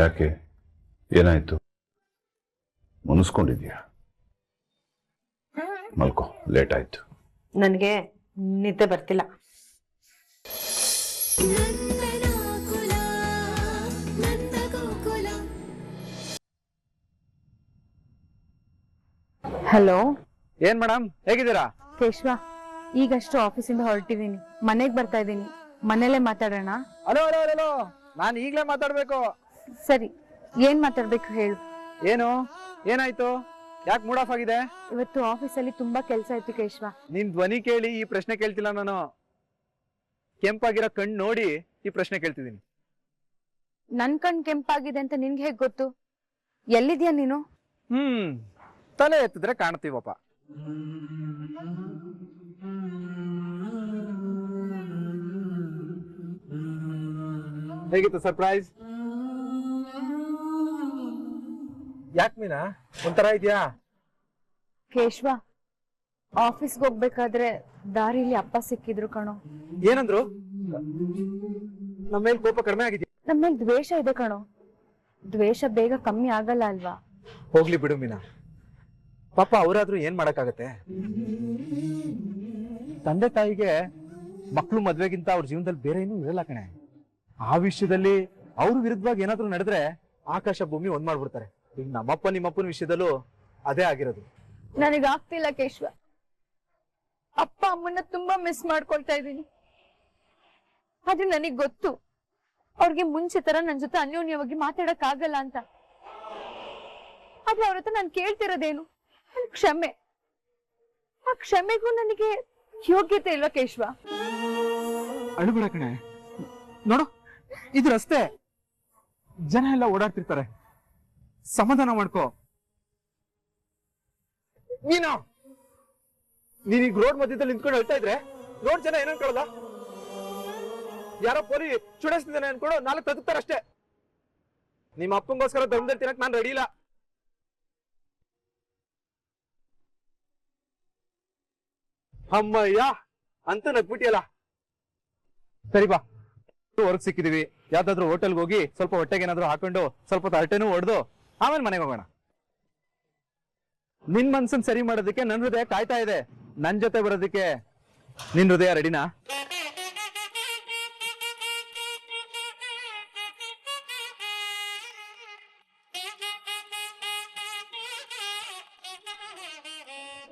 ಯಾಕೆ? ಏನಾಯ್ತು? ಮುನಿಸ್ಕೊಂಡಿದ್ಯಾ? ಮಲ್ಕೋ ಲೇಟ್ ಆಯ್ತು ನನಗೆ ನಿದ್ದೆ ಬರ್ತಿಲ್ಲ. ಹಲೋ? ಏನ್ ಮೇಡಮ್ ಹೇಗಿದ್ದೀರಾ? ಕೇಶವ ಈಗಷ್ಟು ಆಫೀಸಿಂದ ಹೊರಟಿದ್ದೀನಿ. ಮನೆಗೆ ಬರ್ತಾ ಇದ್ದೀನಿ. ಮನೇಲೆ ಮಾತಾಡೋಣ? Hello hello hello. ನಾನು ಈಗಲೇ ಮಾತಾಡ್ಬೇಕು. ಸರಿ ಏನ್ ಮಾತಾಡ್ಬೇಕು ಹೇಳು. ಏನು? ಏನಾಯ್ತು? ಯಾಕೆ ಮೂಡ್ ಆಫ್ ಆಗಿದೆ? ಇವತ್ತು ಆಫೀಸಲ್ಲಿ ತುಂಬಾ ಕೆಲಸ ಇತ್ತು ಕೇಶವ. ನಿನ್ ಧ್ವನಿ ಕೇಳಿ ಈ ಪ್ರಶ್ನೆ ಕೇಳ್ತಿಲ್ಲ ನಾನು. ಕೆಂಪಾಗಿರೋ ಕಣ್ಣು ನೋಡಿ ಈ ಪ್ರಶ್ನೆ ಕೇಳ್ತಿದ್ದೀನಿ. ನನ್ ಕಣ್ ಕೆಂಪಾಗಿದೆ ಅಂತ ನಿನ್ಗೆ ಹೇಗ್ ಗೊತ್ತು? ಎಲ್ಲಿದ್ಯಾ ನೀನು? ಹ್ಮ್ ತಲೆ ಎತ್ತಿದ್ರೆ ಕಾಣ್ತೀವಪ್ಪ. ಹೇಗಿತ್ತು ಸರ್ಪ್ರೈಸ್? ಯಾಕೆ ಮೀನಾ? ಒಂಥರ ಇದೆಯಾ? ಕೇಶವ ಆಫೀಸ್ಗೆ ಹೋಗ್ಬೇಕಾದ್ರೆ ದಾರಿಲಿ ಅಪ್ಪ ಸಿಕ್ಕಿದ್ರು ಕಣೋ. ಏನಂದ್ರು? ನಮ್ಮ ಮೇಲೆ ಕೋಪ ಕಡಿಮೆ ಆಗಿದೆಯಾ? ನಮ್ಮ ಮೇಲೆ ದ್ವೇಷ ಇದೆ ಕಣೋ. ದ್ವೇಷ ಬೇಗ ಕಮ್ಮಿ ಆಗಲ್ಲ ಅಲ್ವಾ? ಹೋಗ್ಲಿ ಬಿಡು ಮೀನಾ. ಪಾಪ ಅವರಾದ್ರೂ ಏನ್ ಮಾಡಕ್ಕಾಗತ್ತೆ? ತಂದೆ ತಾಯಿಗೆ ಮಕ್ಕಳು ಮದ್ವೆಗಿಂತ ಅವ್ರ ಜೀವನದಲ್ಲಿ ಬೇರೆ ಏನೂ ಇರಲ್ಲ ಕಣೆ. ಆ ವಿಷಯದಲ್ಲಿ ಅವ್ರ ವಿರುದ್ಧವಾಗಿ ಏನಾದ್ರೂ ನಡೆದ್ರೆ ಆಕಾಶ ಭೂಮಿ ಒಂದ್ ಮಾಡ್ಬಿಡ್ತಾರೆ. ಈಗ ನಮ್ಮಪ್ಪ ನಿಮ್ಮಪ್ಪನ ವಿಷಯದಲ್ಲೂ ಅದೇ ಆಗಿರೋದು. ನನಗಾಗ್ತಿಲ್ಲ ಕೇಶವ. ಅಪ್ಪ ಅಮ್ಮನ್ನ ತುಂಬಾ ಮಿಸ್ ಮಾಡ್ಕೊಳ್ತಾ ಇದ್ದೀನಿ. ಆದ್ರೆ ನನಗ್ ಗೊತ್ತು. ಅವ್ರಿಗೆ ಮುಂಚೆ ತರ ನನ್ ಜೊತೆ ಅನ್ಯೋನ್ಯವಾಗಿ ಮಾತಾಡಕ್ ಆಗಲ್ಲ ಅಂತ. ಆದ್ರೆ ಅವ್ರ ಹತ್ರ ನಾನು ಕೇಳ್ತಿರೋದೇನು? ನನ್ ಕ್ಷಮೆ. ಆ ಕ್ಷಮೆಗೂ ನನಗೆ ಯೋಗ್ಯತೆ ಇಲ್ವಾ ಕೇಶವ? ಅಳುಬಿಡ ಕಣೆ. ನೋಡು ಇದು ರಸ್ತೆ ಜನ ಎಲ್ಲ ಓಡಾಡ್ತಿರ್ತಾರೆ. ಸಮಾಧಾನ ಮಾಡ್ಕೋ. ನೀನು ನೀನೀಗ ರೋಡ್ ಮಧ್ಯದಲ್ಲಿ ನಿಂತ್ಕೊಂಡು ಹೇಳ್ತಾ ಇದ್ರೆ ರೋಡ್ ಜನ ಏನ್ ಅನ್ಕೊಳ್ಳಲ್ಲ ಯಾರೋ ಪೊಲಿ ಚುಡಾಯಿಸ್ತಿದ್ದಾನೆ ಅನ್ಕೊಂಡು ನಾಲ್ಕು ತದುಕ್ತಾರಷ್ಟೇ ನಿಮ್ಮ ಅಪ್ಪಂಗೋಸ್ಕರ ಧರ್ಮದಲ್ಲಿ ತಿನ್ನಕ್ ನಾನು ರೆಡಿ ಇಲ್ಲ. ಅಮ್ಮಯ್ಯ, ಅಂತ ನಗ್ಬಿಟ್ಟಿಯಲ್ಲ. ಸರಿ ಬಾ. ಹೊರಗ್ ಸಿಕ್ಕಿದೀವಿ. ಯಾವ್ದಾದ್ರು ಹೋಟೆಲ್ಗೆ ಹೋಗಿ ಸ್ವಲ್ಪ ಹೊಟ್ಟೆಗೆ ಏನಾದ್ರು ಹಾಕೊಂಡು ಸ್ವಲ್ಪ ಹರಟೆನೂ ಹೊಡೆದು ಆಮೇಲೆ ಮನೆಗೆ ಹೋಗೋಣ. ನಿನ್ ಮನ್ಸನ್ ಸರಿ ಮಾಡೋದಕ್ಕೆ ನನ್ ಹೃದಯ ಕಾಯ್ತಾ ಇದೆ. ನನ್ ಜೊತೆ ಬರೋದಕ್ಕೆ ನಿನ್ ಹೃದಯ ರೆಡಿನಾ?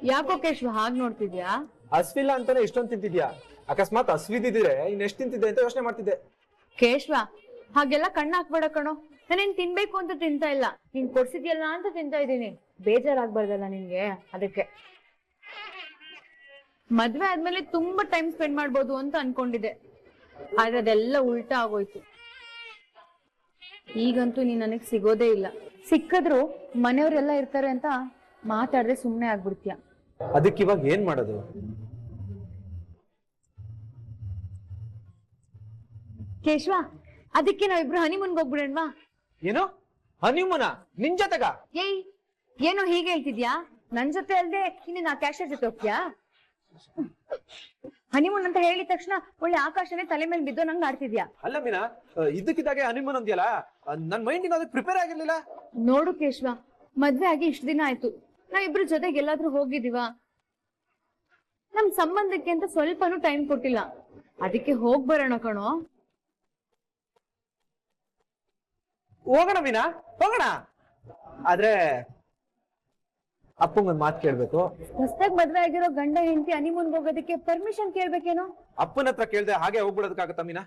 ಯಾಕೋ ಕೇಶವ ಹಾಗ್ ನೋಡ್ತಿದ್ಯಾ? ಹಸ್ವಿಲ್ಲ ಅಂತಾನೆ ಇಷ್ಟೊಂದು ತಿಂತಿದ್ಯಾ? ಅಕಸ್ಮಾತ್ ಹಸ್ವಿದಿದ್ರೆ ಇನ್ ಎಷ್ಟ್ ತಿಂತಿದ್ದೆ ಅಂತ ಯೋಚನೆ ಮಾಡ್ತಿದ್ದೆ. ಕೇಶ್ವ ಹಾಗೆಲ್ಲ ಕಣ್ಣ ಹಾಕ್ಬೇಡ ಕಣೋ. ನಾನೇನ್ ತಿನ್ಬೇಕು ಅಂತ ತಿಂತಾ ಇಲ್ಲ. ನೀನ್ ಕೊಡ್ಸಿದ್ಯಲ್ಲ ಅಂತ ತಿಂತಾ ಇದ್ದೀನಿ. ಬೇಜಾರಾಗ್ಬಾರ್ದಲ್ಲ ನಿನ್ಗೆ? ಅದಕ್ಕೆ. ಮದ್ವೆ ಆದ್ಮೇಲೆ ತುಂಬಾ ಟೈಮ್ ಸ್ಪೆಂಡ್ ಮಾಡ್ಬೋದು ಅಂತ ಅನ್ಕೊಂಡಿದ್ದೆ. ಆದ್ರೆ ಅದೆಲ್ಲ ಉಲ್ಟಾ ಆಗೋಯ್ತು. ಈಗಂತೂ ನೀನ್ ನನಗ್ ಸಿಗೋದೇ ಇಲ್ಲ. ಸಿಕ್ಕಿದ್ರು ಮನೆಯವರೆಲ್ಲ ಇರ್ತಾರೆ ಅಂತ ಮಾತಾಡ್ರೆ ಸುಮ್ನೆ ಆಗ್ಬಿಡ್ತೀಯ. ಅದಕ್ಕೆ ಇವಾಗ ಏನ್ ಮಾಡೋದು? ಕೇಶವ ಅದಕ್ಕೆ ನಾವಿಬ್ರು ಹನಿಮೂನ್ಗೆ ಹೋಗ್ಬಿಡೋಣವಾ? ಏನು? ಹನಿಮುನ ನಿನ್ ಜೊತೆಗ? ಏಯ್ ಏನು ಹೀಗೆ ಹೇಳ್ತಿದ್ಯಾ? ನನ್ ಜೊತೆ ಅಲ್ದೆ ಇನ್ನು ನಾ ಕ್ಯಾಶರ್ ಜೊತೆ ಹೋಗ್ತೀಯಾ? ಹನಿಮೂನ್ ಅಂತ ಹೇಳಿದ ತಕ್ಷಣ ಒಳ್ಳೆ ಆಕಾಶನೇ ತಲೆ ಮೇಲೆ ಬಿದ್ದು ನಂಗೆ ಆಡ್ತಿದ್ಯಾ? ಅಲ್ಲ ಮೀನಾ ಅಹ್, ಇದ್ದಕ್ಕಿದ್ದಾಗೆ ಹನಿಮೂನ್ ಅಂದ್ಯಲ್ಲ ಅಹ್, ನನ್ ಮೈಂಡ್ ಅದಕ್ಕೆ ಪ್ರಿಪೇರ್ ಆಗಿರ್ಲಿಲ್ಲ? ನೋಡು ಕೇಶವ ಮದ್ವೆ ಆಗಿ ಇಷ್ಟು ದಿನ ಆಯ್ತು. ನಾವಿಬ್ರು ಜೊತೆಗೆ ಎಲ್ಲಾದ್ರೂ ಹೋಗಿದೀವಾ ನಮ್ ಸಂಬಂಧಕ್ಕೆ ಅಂತ ಸ್ವಲ್ಪನೂ ಟೈಮ್ ಕೊಟ್ಟಿಲ್ಲ. ಅದಕ್ಕೆ ಹೋಗ್ಬರೋಣ ಕಣೋ. ಹೋಗೋಣ ವಿನಾ ಹೋಗೋಣ. ಆದ್ರೆ ಅಪ್ಪಂಗೊಂದ್ ಮಾತು ಕೇಳ್ಬೇಕು. ಹೊಸದಾಗಿ ಮದ್ವೆ ಆಗಿರೋ ಗಂಡ ಹೆಂಡತಿ ಹನಿಮೂನ್ಗೆ ಹೋಗೋದಕ್ಕೆ ಪರ್ಮಿಷನ್ ಕೇಳ್ಬೇಕೇನೋ? ಅಪ್ಪನ ಹತ್ರ ಕೇಳ್ದೆ ಹಾಗೆ ಹೋಗ್ಬಿಡೋದಕ್ಕಾಗತ್ತ ಮೀನಾ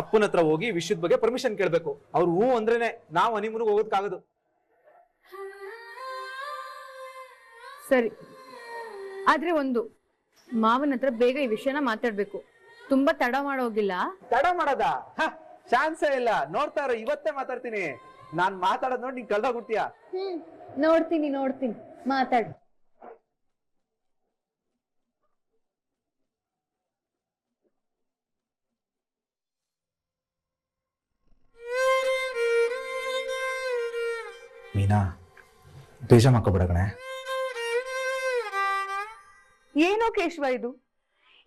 ಅಪ್ಪನ ಹತ್ರ ಹೋಗಿ ವಿಷಯದ ಬಗ್ಗೆ ಪರ್ಮಿಷನ್ ಕೇಳ್ಬೇಕು. ಅವ್ರು ಹೂ ಅಂದ್ರೇನೆ ನಾವ್ ಹನಿಮೂನ್ಗೆ ಹೋಗೋದಕ್ಕಾಗದು. ಸರಿ. ಆದ್ರೆ ಒಂದು ಮಾವನ ಹತ್ರ ಬೇಗ ಈ ವಿಷಯನ ಮಾತಾಡ್ಬೇಕು. ತುಂಬಾ ತಡ ಮಾಡೋಗಿಲ್ಲ ತಡ ಮಾಡದ? ಚಾನ್ಸೇ ಇಲ್ಲ. ನೋಡ್ತಾ ಇರೋ ಇವತ್ತೇ ಮಾತಾಡ್ತೀನಿ. ನಾನ್ ಮಾತಾಡೋದ್ ನೋಡಿ ನೀನ್ ಕಳ್ದೋಗ್ಬಿಡ್ತೀಯ ಹ್ಮ್ ನೋಡ್ತೀನಿ ನೋಡ್ತೀನಿ. ಮಾತಾಡ್. ಮೀನಾ ಬೇಜ ಮಾಡ್ಕೊಬೇಡ ಕಣೆ. ಏನೋ ಕೇಶವ ಇದು.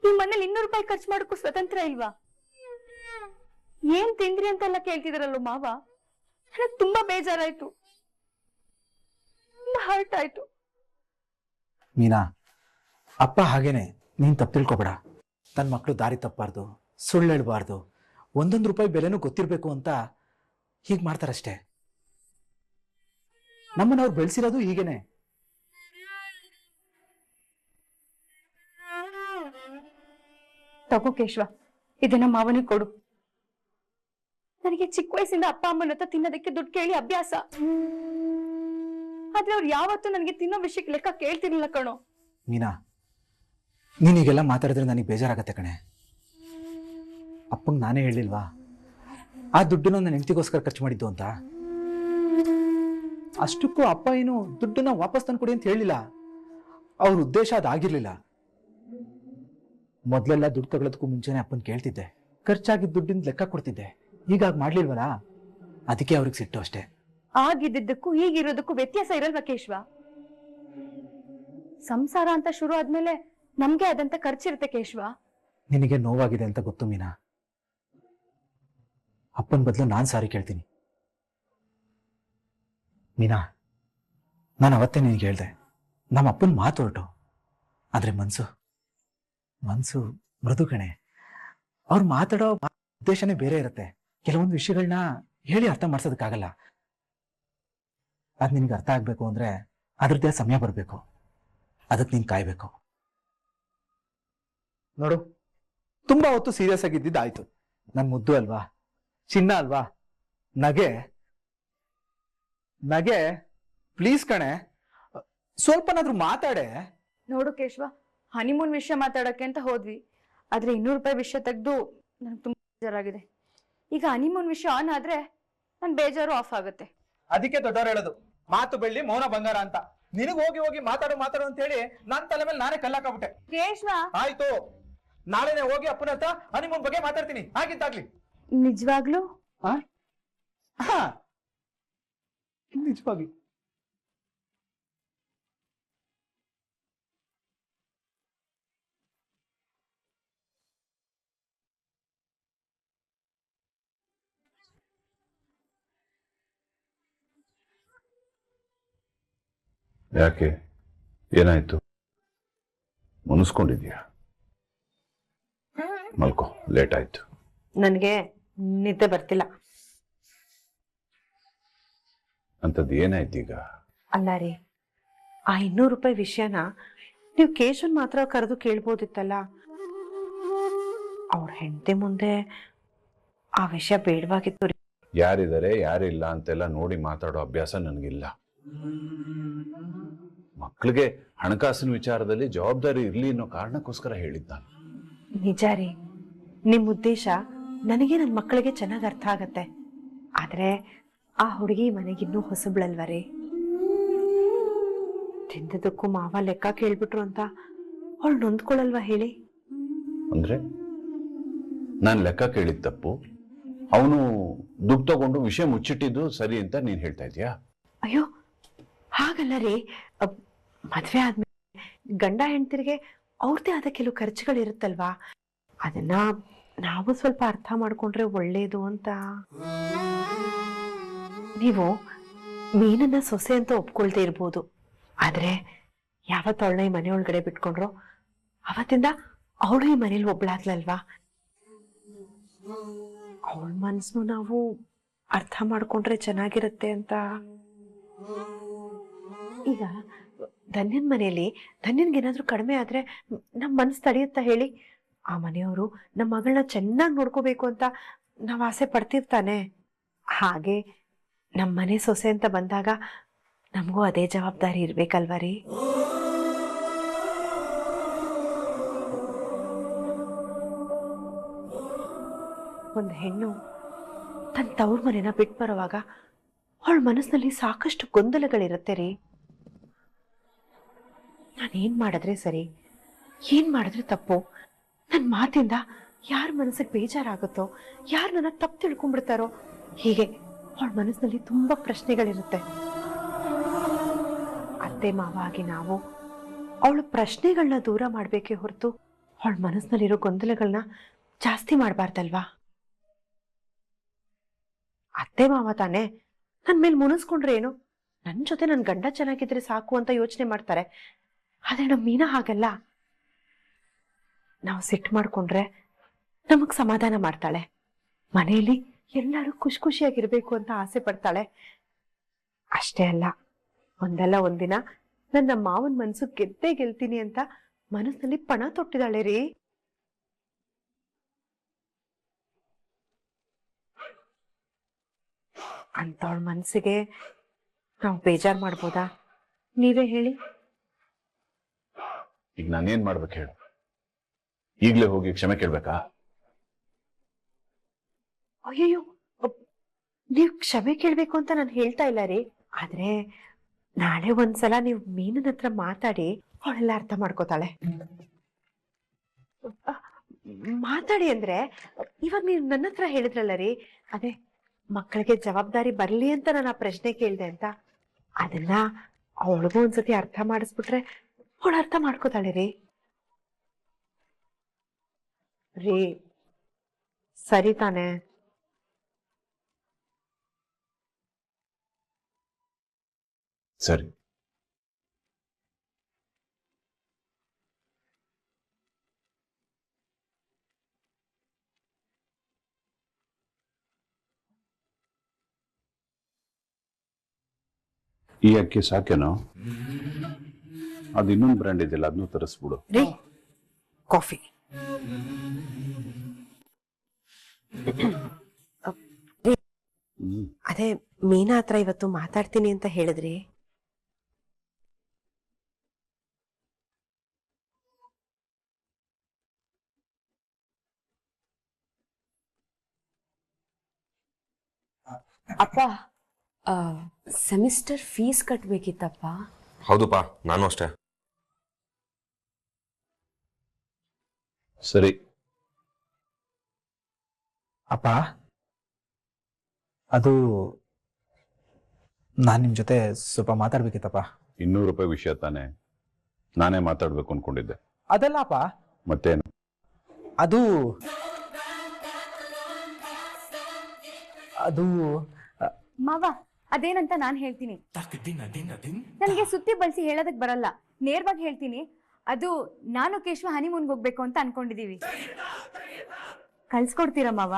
ಈ ಮನೇಲಿ ಇನ್ನೂರು ರೂಪಾಯಿ ಖರ್ಚು ಮಾಡಕ್ಕೂ ಸ್ವತಂತ್ರ ಇಲ್ವಾ? ಏನ್ ತಿಂದ್ರಿ ಅಂತೆಲ್ಲ ಕೇಳ್ತಿದ್ರಲ್ಲ ಮಾವ? ನನಗ್ ತುಂಬಾ ಬೇಜಾರಾಯ್ತು. ಹರ್ಟ್ ಆಯ್ತು. ಮೀನಾ ಅಪ್ಪ ಹಾಗೇನೆ ನೀನ್ ತಪ್ಪು ತಿಳ್ಕೊಬೇಡ. ತನ್ನ ಮಕ್ಕಳು ದಾರಿ ತಪ್ಪಬಾರ್ದು ಸುಳ್ಳು ಹೇಳ್ಬಾರ್ದು. ಒಂದೊಂದು ರೂಪಾಯಿ ಬೆಲೆನೂ ಗೊತ್ತಿರಬೇಕು ಅಂತ ಹೀಗೆ ಮಾಡ್ತಾರಷ್ಟೇ. ನಮ್ಮನ್ನ ಅವ್ರು ಬೆಳೆಸಿರೋದು ಹೀಗೇನೆ. ತಗೋ ಕೇಶವ ಇದನ್ನ ಮಾವನಿಗೆ ಕೊಡು. ನನಗೆ ಚಿಕ್ಕ ವಯಸ್ಸಿಂದ ಅಪ್ಪ ಅಮ್ಮನ ಹತ್ರ ತಿನ್ನೋದಕ್ಕೆ ದುಡ್ಡು ಕೇಳಿ ಅಭ್ಯಾಸ. ಆದ್ರೆ ಅವ್ರು ಯಾವತ್ತೂ ನನಗೆ ತಿನ್ನೋ ವಿಷಯಕ್ಕೆ ಲೆಕ್ಕ ಕೇಳ್ತಿರ್ಲಿಲ್ಲ ಕಣೋ. ಮೀನಾ, ನೀನೀಗೆಲ್ಲ ಮಾತಾಡಿದ್ರೆ ನನಗೆ ಬೇಜಾರಾಗತ್ತೆ ಕಣೆ. ಅಪ್ಪಂಗೆ ನಾನೇ ಹೇಳಿಲ್ವಾ ಆ ದುಡ್ಡನ್ನು ನನ್ನ ಹೆಂಡತಿಗೋಸ್ಕರ ಖರ್ಚು ಮಾಡಿದ್ದು ಅಂತ? ಅಷ್ಟಕ್ಕೂ ಅಪ್ಪ ಏನು ದುಡ್ಡನ್ನ ವಾಪಸ್ ತಂದ್ಕೊಡಿ ಅಂತ ಹೇಳಿಲ್ಲ. ಅವ್ರ ಉದ್ದೇಶ ಅದಾಗಿರ್ಲಿಲ್ಲ ಮೊದಲೆಲ್ಲ ದುಡ್ಡು ತಗೊಳ್ಳೋದಕ್ಕೂ ಮುಂಚೆನೆ ಅಪ್ಪನ್ ಕೇಳ್ತಿದ್ದೆ. ಖರ್ಚಾಗಿದ್ದ ದುಡ್ಡಿನ ಲೆಕ್ಕ ಕೊಡ್ತಿದ್ದೆ. ಈಗ ಹಾಗೆ ಮಾಡ್ಲಿಲ್ವಲ್ಲ? ಅದಕ್ಕೆ ಅವ್ರಿಗೆ ಸಿಟ್ಟು ಅಷ್ಟೇ. ಆಗಿದ್ದಕ್ಕೂ ಈಗಿರೋದಕ್ಕೂ ವ್ಯತ್ಯಾಸ ಇರಲ್ವಾ ಕೇಶವ? ಸಂಸಾರ ಅಂತ ಶುರು ಆದ್ಮೇಲೆ ನಮ್ಗೆ ಆದಂತ ಖರ್ಚಿರುತ್ತೆ ಕೇಶವ. ನಿನಗೆ ನೋವಾಗಿದೆ ಅಂತ ಗೊತ್ತು ಮೀನಾ. ಅಪ್ಪನ ಬದಲು ನಾನು ಸಾರಿ ಕೇಳ್ತೀನಿ. ಮೀನಾ ನಾನು ಅವತ್ತೇ ನಿನಗೆ ಹೇಳ್ದೆ ನಮ್ಮ ಅಪ್ಪನ ಮಾತು ಹೊರಟು. ಆದ್ರೆ ಮನ್ಸು ಮನ್ಸು ಮೃದು ಕಣೆ. ಅವ್ರು ಮಾತಾಡೋ ಉದ್ದೇಶನೇ ಬೇರೆ ಇರುತ್ತೆ. ಕೆಲವೊಂದು ವಿಷಯಗಳನ್ನ ಹೇಳಿ ಅರ್ಥ ಮಾಡ್ಸೋದಕ್ಕಾಗಲ್ಲ. ಅದು ನಿನ್ಗೆ ಅರ್ಥ ಆಗಬೇಕು ಅಂದರೆ ಅದರದ್ದೇ ಸಮಯ ಬರಬೇಕು. ಅದಕ್ಕೆ ನೀನು ಕಾಯಬೇಕು. ನೋಡು, ತುಂಬ ಹೊತ್ತು ಸೀರಿಯಸ್ ಆಗಿದ್ದಿದ್ದಾಯ್ತು ನನ್ನ ಮುದ್ದು ಅಲ್ವಾ? ಚಿನ್ನ ಅಲ್ವಾ? ನಗೆ. ನಗೆ ಪ್ಲೀಸ್ ಕಣೆ. ಸ್ವಲ್ಪನಾದ್ರೂ ಮಾತಾಡೆ. ನೋಡು ಕೇಶವ ಹನಿಮೂನ್ ವಿಷಯ ಮಾತಾಡಕ್ಕೆ ಅಂತ ಹೋದ್ವಿ. ಆದ್ರೆ ಇನ್ನೂರು ರೂಪಾಯಿ ವಿಷಯ ತೆಗೆದು ನನಗೆ ತುಂಬಾ ಬೇಜಾರಾಗಿದೆ. ಈಗ ಹನಿಮೂನ್ ವಿಷಯ ಆನ್ ಆದ್ರೆ ನನ್ ಬೇಜಾರು ಆಫ್ ಆಗುತ್ತೆ. ಅದಕ್ಕೆ ದೊಡ್ಡವ್ರು ಹೇಳೋದು ಮಾತು ಬೆಳ್ಳಿ ಮೌನ ಬಂಗಾರ ಅಂತ. ನಿನಗ್ ಹೋಗಿ ಹೋಗಿ ಮಾತಾಡು ಮಾತಾಡು ಅಂತ ಹೇಳಿ ನನ್ ತಲೆ ಮೇಲೆ ನಾನೇ ಕಲ್ಲಾಕಬಿಟ್ಟೆ ಕೇಶವ! ಆಯ್ತು. ನಾಳೆನೆ ಹೋಗಿ ಅಪ್ಪನ ಹತ್ರ ಹನಿಮೂನ್ ಬಗ್ಗೆ ಮಾತಾಡ್ತೀನಿ. ಆಗಿದ್ದಾಗ್ಲಿ ನಿಜವಾಗ್ಲೂ? ಹಾ. ನಿಜವಾಗಿ ಯಾಕೆ? ಏನಾಯ್ತು? ಮುನಿಸ್ಕೊಂಡಿದ್ಯಾ? ಮಲ್ಕೋ ಲೇಟ್ ಆಯ್ತು ನನಗೆ ನಿದ್ದೆ ಬರ್ತಿಲ್ಲ. ಅಂತದ್ದು ಏನಾಯ್ತು ಈಗ ಅಲ್ಲ ರೀ ಆ ಇನ್ನೂರು ರೂಪಾಯಿ ವಿಷಯನ ನೀವು ಕೇಶವನ್ ಮಾತ್ರ ಕರೆದು ಕೇಳ್ಬೋದಿತ್ತಲ್ಲ? ಅವ್ರ ಹೆಂಡತಿ ಮುಂದೆ ಆ ವಿಷಯ ಬೇಡವಾಗಿತ್ತು ರೀ. ಯಾರಿದ್ದಾರೆ ಯಾರಿಲ್ಲ ಅಂತೆಲ್ಲ ನೋಡಿ ಮಾತಾಡೋ ಅಭ್ಯಾಸ ನನಗಿಲ್ಲ. ಮಕ್ಕಳಿಗೆ ಹಣಕಾಸಿನ ವಿಚಾರದಲ್ಲಿ ಜವಾಬ್ದಾರಿ ಇರ್ಲಿ ಅನ್ನೋ ಕಾರಣಕ್ಕೋಸ್ಕರ ಹೇಳಿದ್ದ ನಿಜಾರಿ ನಿಜ ರೀ. ನಿಮ್ಮ ಉದ್ದೇಶ ನನಗೆ ನನ್ನ ಮಕ್ಕಳಿಗೆ ಚೆನ್ನಾಗಿ ಅರ್ಥ ಆಗತ್ತೆ. ಆದ್ರೆ ಆ ಹುಡುಗಿ ಮನೆಗಿನ್ನೂ ಹೊಸಬ್ಳಲ್ವ ರೀ? ತಿಂದದಕ್ಕೂ ಮಾವ ಲೆಕ್ಕ ಕೇಳ್ಬಿಟ್ರು ಅಂತ ಅವಳು ನೊಂದ್ಕೊಳ್ಳಲ್ವಾ ಹೇಳಿ? ಅಂದ್ರೆ ನಾನು ಲೆಕ್ಕ ಕೇಳಿದ್ದಪ್ಪು ಅವನು ದುಡ್ಡು ತಗೊಂಡು ವಿಷಯ ಮುಚ್ಚಿಟ್ಟಿದ್ದು ಸರಿ ಅಂತ ನೀನ್ ಹೇಳ್ತಾ ಇದೀಯಾ? ಹಾಗಲ್ಲ ರೀ ಮದ್ವೆ ಆದ್ಮೇಲೆ ಗಂಡ ಹೆಂಡತಿರಿಗೆ ಅವ್ರದೇ ಆದ ಕೆಲವು ಖರ್ಚುಗಳಿರುತ್ತಲ್ವಾ ಅದನ್ನ ನಾವು ಸ್ವಲ್ಪ ಅರ್ಥ ಮಾಡ್ಕೊಂಡ್ರೆ ಒಳ್ಳೇದು ಅಂತ. ನೀವು ಮೀನನ್ನ ಸೊಸೆ ಅಂತ ಒಪ್ಕೊಳ್ದೇ ಇರ್ಬೋದು. ಆದ್ರೆ ಯಾವತ್ತ ಅವಳನ್ನ ಈ ಮನೆ ಒಳಗಡೆ ಬಿಟ್ಕೊಂಡ್ರೋ? ಅವತ್ತಿಂದ ಅವಳು ಈ ಮನೇಲಿ ಒಬ್ಳಾದ್ಲಲ್ವಾ ಅವಳ ಮನ್ಸನ್ನು ನಾವು ಅರ್ಥ ಮಾಡ್ಕೊಂಡ್ರೆ ಚೆನ್ನಾಗಿರುತ್ತೆ ಅಂತ. ಈಗ ಧನ್ಯನ ಮನೆಯಲ್ಲಿ, ಧನ್ಯನ್ಗೆ ಏನಾದರೂ ಕಡಿಮೆ ಆದರೆ ನಮ್ಮ ಮನಸ್ಸು ತಡೆಯುತ್ತಾ ಹೇಳಿ? ಆ ಮನೆಯವರು ನಮ್ಮ ಮಗಳನ್ನ ಚೆನ್ನಾಗಿ ನೋಡ್ಕೋಬೇಕು ಅಂತ ನಾವು ಆಸೆ ಪಡ್ತಿರ್ತಾನೆ. ಹಾಗೆ ನಮ್ಮ ಮನೆ ಸೊಸೆ ಅಂತ ಬಂದಾಗ ನಮಗೂ ಅದೇ ಜವಾಬ್ದಾರಿ ಇರಬೇಕಲ್ವ ರೀ? ಒಂದು ಹೆಣ್ಣು ತನ್ನ ತವ್ರ ಮನೆನ ಬಿಟ್ಟು ಬರುವಾಗ ಅವಳ ಮನಸ್ಸಿನಲ್ಲಿ ಸಾಕಷ್ಟು ಗೊಂದಲಗಳಿರುತ್ತೆ ರೀ. ನಾನೇನ್ ಮಾಡಿದ್ರೆ ಸರಿ? ಏನ್ ಮಾಡಿದ್ರೆ ತಪ್ಪು? ನನ್ನ ಮಾತಿಂದ ಯಾರ ಮನಸ್ಸಿಗೆ ಬೇಜಾರಾಗುತ್ತೋ, ಯಾರು ನನ್ನ ತಪ್ಪು ತಿಳ್ಕೊಂಡ್ಬಿಡ್ತಾರೋ, ಹೀಗೆ ಅವಳ ಮನಸ್ಸಿನಲ್ಲಿ ತುಂಬಾ ಪ್ರಶ್ನೆಗಳಿರುತ್ತೆ. ಅತ್ತೆ ಮಾವಾಗಿ ನಾವು ಅವಳ ಪ್ರಶ್ನೆಗಳನ್ನ ದೂರ ಮಾಡ್ಬೇಕೇ ಹೊರತು ಅವಳ ಮನಸ್ಸಿನಲ್ಲಿರೋ ಗೊಂದಲಗಳನ್ನ ಜಾಸ್ತಿ ಮಾಡಬಾರ್ದಲ್ವಾ? ಅತ್ತೆ ಮಾವ ತಾನೇ, ನನ್ ಮೇಲೆ ಮುನಿಸ್ಕೊಂಡ್ರೆ ಏನು ನನ್ನ ಜೊತೆ ನನ್ನ ಗಂಡ ಚೆನ್ನಾಗಿದ್ರೆ ಸಾಕು ಅಂತ ಯೋಚನೆ ಮಾಡ್ತಾರೆ. ಆದ್ರೆ ನಮ್ ಮೀನಾ ಹಾಗಲ್ಲ. ನಾವು ಸಿಟ್ಟು ಮಾಡ್ಕೊಂಡ್ರೆ ನಮಗ್ ಸಮಾಧಾನ ಮಾಡ್ತಾಳೆ. ಮನೆಯಲ್ಲಿ ಎಲ್ಲರೂ ಖುಷಿ ಖುಷಿಯಾಗಿರ್ಬೇಕು ಅಂತ ಆಸೆ ಪಡ್ತಾಳೆ. ಅಷ್ಟೇ ಅಲ್ಲ, ಒಂದಲ್ಲ ಒಂದಿನ ನನ್ನ ಮಾವನ್ ಮನ್ಸು ಗೆದ್ದೇ ಗೆಲ್ತೀನಿ ಅಂತ ಮನಸ್ಸಿನಲ್ಲಿ ಪಣ ತೊಟ್ಟಿದ್ದಾಳೆ ರೀ. ಅಂತವಳ ಮನ್ಸಿಗೆ ನಾವು ಬೇಜಾರ್ ಮಾಡ್ಬೋದಾ? ನೀವೇ ಹೇಳಿ. ಈಗ ನಾನೇನ್ ಮಾಡ್ಬೇಕು ಹೇಳು. ಈಗ್ಲೇ ಹೋಗಿ ಕ್ಷಮೆ ಕೇಳ್ಬೇಕಾ? ಅಯ್ಯೋ ನೀವು ಕ್ಷಮೆ ಕೇಳ್ಬೇಕು ಅಂತ ನಾನು ಹೇಳ್ತಾ ಇಲ್ಲ ರೀ. ಆದ್ರೆ ನಾಳೆ ಒಂದ್ಸಲ ನೀವು ಮೀನನ ಹತ್ರ ಮಾತಾಡಿ ಅವಳೆಲ್ಲ ಅರ್ಥ ಮಾಡ್ಕೋತಾಳೆ. ಮಾತಾಡಿ ಅಂದ್ರೆ, ಇವಾಗ ನೀವು ನನ್ನ ಹತ್ರ ಹೇಳಿದ್ರಲ್ಲ ರೀ, ಅದೇ ಮಕ್ಕಳಿಗೆ ಜವಾಬ್ದಾರಿ ಬರ್ಲಿ ಅಂತ ನಾನು ಆ ಪ್ರಶ್ನೆ ಕೇಳ್ದೆ ಅಂತ. ಅದನ್ನ ಅವಳಿಗೂ ಒಂದ್ಸತಿ ಅರ್ಥ ಮಾಡಿಸ್ಬಿಟ್ರೆ ಅವಳು ಅರ್ಥ ಮಾಡ್ಕೋತಾಳೆ ರೀ. ರೀ ಸರಿ ತಾನೆ. ಸರಿ. ಈ ಅಕ್ಕಿ ಸಾಕೇನೋ? ಅದು ಇನ್ನೊಂದು ಬ್ರ್ಯಾಂಡ್ ಇದೆಯಲ್ಲ ಅದನ್ನು ತರಿಸ್ಬಿಡು. ರೀ ಕಾಫಿ. ಅದೇ ಮೀನಾ ಹತ್ರ ಇವತ್ತು ಮಾತಾಡ್ತೀನಿ ಅಂತ ಹೇಳಿದ್ರಿ. ಅಪ್ಪ ಸೆಮಿಸ್ಟರ್ ಫೀಸ್ ಕಟ್ಬೇಕಿತ್ತಪ್ಪ. ಹೌದಪ್ಪ ನಾನು ಅಷ್ಟೇ. ಸರಿ. ಅಪ್ಪ ಅದು ನಾನು ನಿಮ್ಮ ಜೊತೆ ಸ್ವಲ್ಪ ಮಾತಾಡ್ಬೇಕಿತ್ತಪ್ಪ. ಇನ್ನೂರು ರೂಪಾಯಿ ವಿಷಯ ತಾನೆ. ನಾನೇ ಮಾತಾಡ್ಬೇಕು ಅನ್ಕೊಂಡಿದ್ದೆ. ಅದಲ್ಲ ಅಪ್ಪ. ಮತ್ತೇನು? ಅದು ಅದು ಮಾವ ಅದೇನಂತ ನಾನ್ ಹೇಳ್ತೀನಿ. ನನಗೆ ಸುತ್ತಿ ಬಳಸಿ ಹೇಳೋದಕ್ ಬರಲ್ಲ. ನೇರವಾಗಿ ಹೇಳ್ತೀನಿ. ಅದು ನಾನು ಕೇಶವ ಹನಿಮೂನ್ಗೆ ಹೋಗ್ಬೇಕು ಅಂತ ಅನ್ಕೊಂಡಿದೀವಿ ಕಳ್ಸ್ಕೊಡ್ತೀರಾ ಮಾವ?